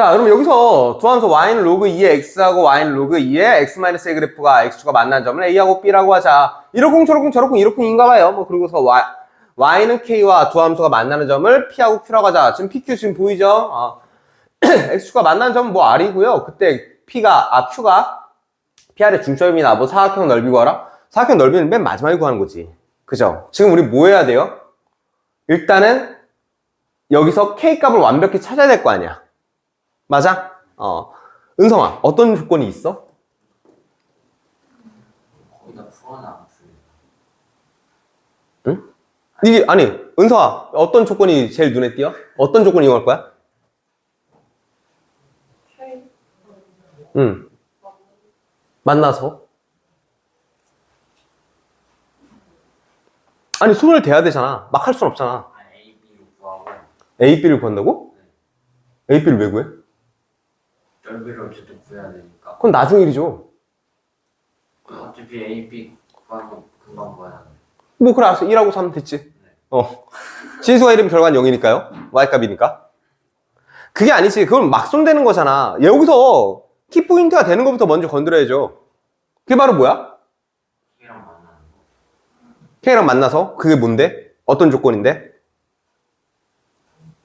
자, 그럼 여기서 두함수 y는 로그 2의 x하고 y는 로그 2의 x-a 그래프가 x축과 만난 점을 a하고 b라고 하자. 이러쿵 저러쿵 저러쿵 이러쿵인가 봐요. 뭐 그리고서 y, y는 k와 두함수가 만나는 점을 p하고 q라고 하자. 지금 pq 지금 보이죠? 어. x축과 만나는 점은 뭐 r이고요. 그때 p가 아 q가 PR의 중점이나 뭐 사각형 넓이 구하라? 사각형 넓이는 맨 마지막에 구하는 거지. 그죠? 지금 우리 뭐 해야 돼요? 일단은 여기서 K 값을 완벽히 찾아야 될 거 아니야. 맞아? 어. 은성아, 어떤 조건이 있어? 거기다 풀어놔 풀. 이게, 아니, 은성아, 어떤 조건이 제일 눈에 띄어? 어떤 조건 이용할 거야? 응. 만나서? 아니, 손을 대야 되잖아. 막 할 순 없잖아. 아 A, B로 구하고 A, B를 구한다고? A, B를 왜 구해? 넓이를 어쨌든 구해야 되니까. 그건 나중 일이죠. 어차피 A, B 구하면 금방 구해야 돼. 뭐, 그래, 알았어. 1하고 3 됐지. 어. 진수가 1이면 결과는 0이니까요. Y값이니까. 그게 아니지. 그건 막 손대는 거잖아. 여기서 키포인트가 되는 것부터 먼저 건드려야죠. 그게 바로 뭐야? K랑 만나는 거. K랑 만나서? 그게 뭔데? 어떤 조건인데?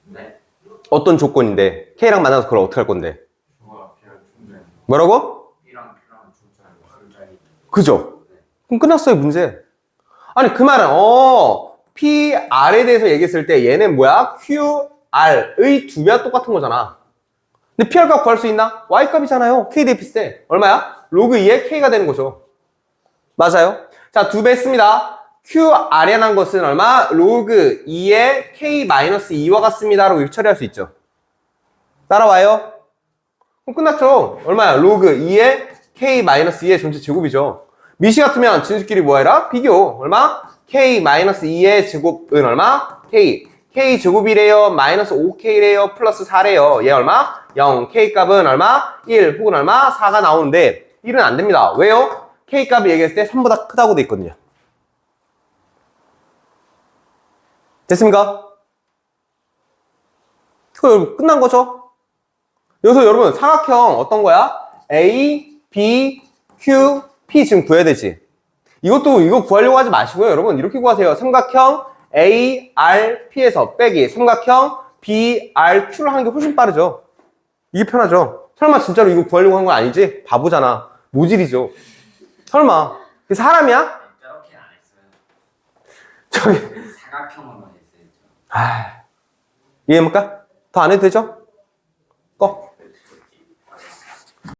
네. 어떤 조건인데? K랑 만나서 그걸 어떻게 할 건데? 뭐라고? 그죠? 그럼 끝났어요, 문제. 아니, 그 말은, 어, P, R에 대해서 얘기했을 때 얘는 뭐야? Q, R의 두 배가 똑같은 거잖아. 근데 PR 값 구할 수 있나? Y 값이잖아요. K 대비했을 때. 얼마야? 로그 2에 K가 되는 거죠. 맞아요. 자, 두 배 했습니다. Q, R에 난 것은 얼마? 로그 2에 K-2와 같습니다. 라고 처리할 수 있죠. 따라와요. 그럼 끝났죠. 얼마야? 로그 2에 K-2의 전체 제곱이죠. 미시 같으면 진수끼리 뭐 해라? 비교. 얼마? K-2의 제곱은 얼마? K. K 제곱이래요. 마이너스 5K래요. 플러스 4래요. 얘 얼마? 0. K 값은 얼마? 1 혹은 얼마? 4가 나오는데 1은 안 됩니다. 왜요? K 값을 얘기했을 때 3보다 크다고 돼 있거든요. 됐습니까? 그거 끝난 거죠? 여기서 여러분 삼각형 어떤 거야? A, B, Q, P 지금 구해야 되지. 이것도 이거 구하려고 하지 마시고요. 여러분 이렇게 구하세요. 삼각형 A, R, P에서 빼기 삼각형 B, R, Q를 하는 게 훨씬 빠르죠. 이게 편하죠. 설마 진짜로 이거 구하려고 한 건 아니지? 바보잖아. 모질이죠. 설마. 그 사람이야? 저렇게 안 했어요. 저기 사각형으로만 했어요. 저. 아, 이해합니까? 더 안 해도 되죠? 꺼.